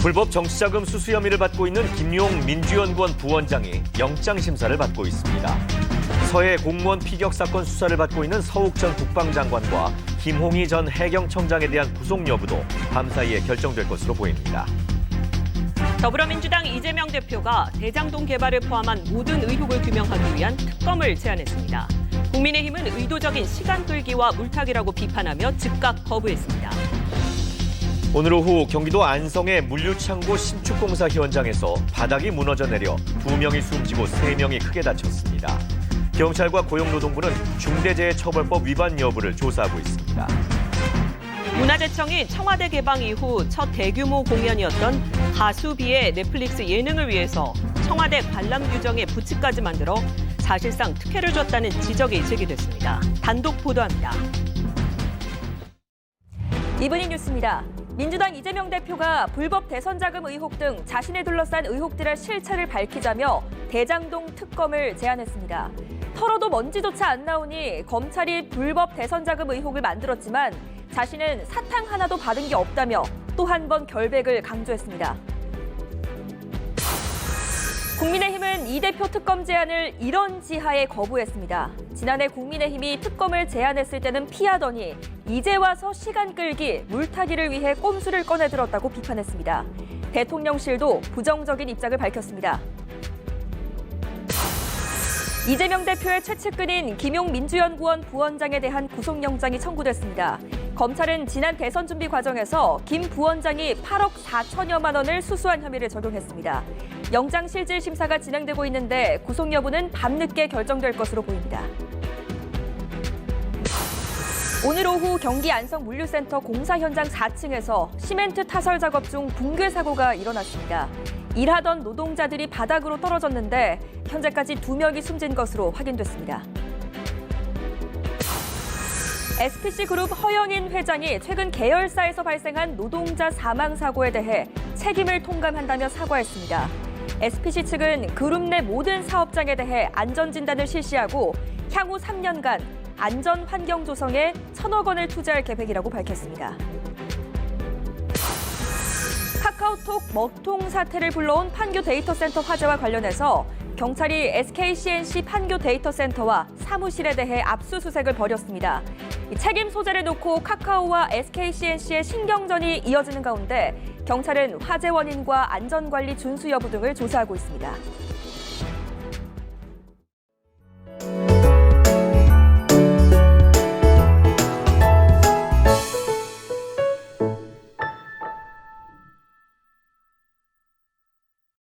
불법 정치자금 수수 혐의를 받고 있는 김용 민주연구원 부원장이 영장 심사를 받고 있습니다. 서해 공무원 피격 사건 수사를 받고 있는 서욱 전 국방장관과 김홍희 전 해경청장에 대한 구속 여부도 밤 사이에 결정될 것으로 보입니다. 더불어민주당 이재명 대표가 대장동 개발을 포함한 모든 의혹을 규명하기 위한 특검을 제안했습니다. 국민의힘은 의도적인 시간 끌기와 물타기라고 비판하며 즉각 거부했습니다. 오늘 오후 경기도 안성의 물류창고 신축공사 현장에서 바닥이 무너져 내려 두 명이 숨지고 세 명이 크게 다쳤습니다. 경찰과 고용노동부는 중대재해처벌법 위반 여부를 조사하고 있습니다. 문화재청이 청와대 개방 이후 첫 대규모 공연이었던 가수비의 넷플릭스 예능을 위해서 청와대 관람 규정에 부츠까지 만들어 사실상 특혜를 줬다는 지적이 제기됐습니다. 단독 보도합니다. 이브닝 뉴스입니다. 민주당 이재명 대표가 불법 대선 자금 의혹 등 자신을 둘러싼 의혹들의 실체를 밝히자며 대장동 특검을 제안했습니다. 털어도 먼지조차 안 나오니 검찰이 불법 대선 자금 의혹을 만들었지만 자신은 사탕 하나도 받은 게 없다며 또 한 번 결백을 강조했습니다. 이 대표 특검 제안을 이런 지하에 거부했습니다. 지난해 국민의힘이 특검을 제안했을 때는 피하더니 이제 와서 시간 끌기, 물타기를 위해 꼼수를 꺼내들었다고 비판했습니다. 대통령실도 부정적인 입장을 밝혔습니다. 이재명 대표의 최측근인 김용 민주연구원 부원장에 대한 구속영장이 청구됐습니다. 검찰은 지난 대선 준비 과정에서 김 부원장이 8억 4천여만 원을 수수한 혐의를 적용했습니다. 영장 실질 심사가 진행되고 있는데 구속 여부는 밤늦게 결정될 것으로 보입니다. 오늘 오후 경기 안성 물류센터 공사 현장 4층에서 시멘트 타설 작업 중 붕괴 사고가 일어났습니다. 일하던 노동자들이 바닥으로 떨어졌는데 현재까지 두 명이 숨진 것으로 확인됐습니다. SPC 그룹 허영인 회장이 최근 계열사에서 발생한 노동자 사망 사고에 대해 책임을 통감한다며 사과했습니다. SPC 측은 그룹 내 모든 사업장에 대해 안전 진단을 실시하고 향후 3년간 안전 환경 조성에 천억 원을 투자할 계획이라고 밝혔습니다. 카카오톡 먹통 사태를 불러온 판교 데이터 센터 화재와 관련해서 경찰이 SKCNC 판교 데이터 센터와 사무실에 대해 압수수색을 벌였습니다. 이 책임 소재를 놓고 카카오와 SKCNC의 신경전이 이어지는 가운데 경찰은 화재 원인과 안전관리 준수 여부 등을 조사하고 있습니다.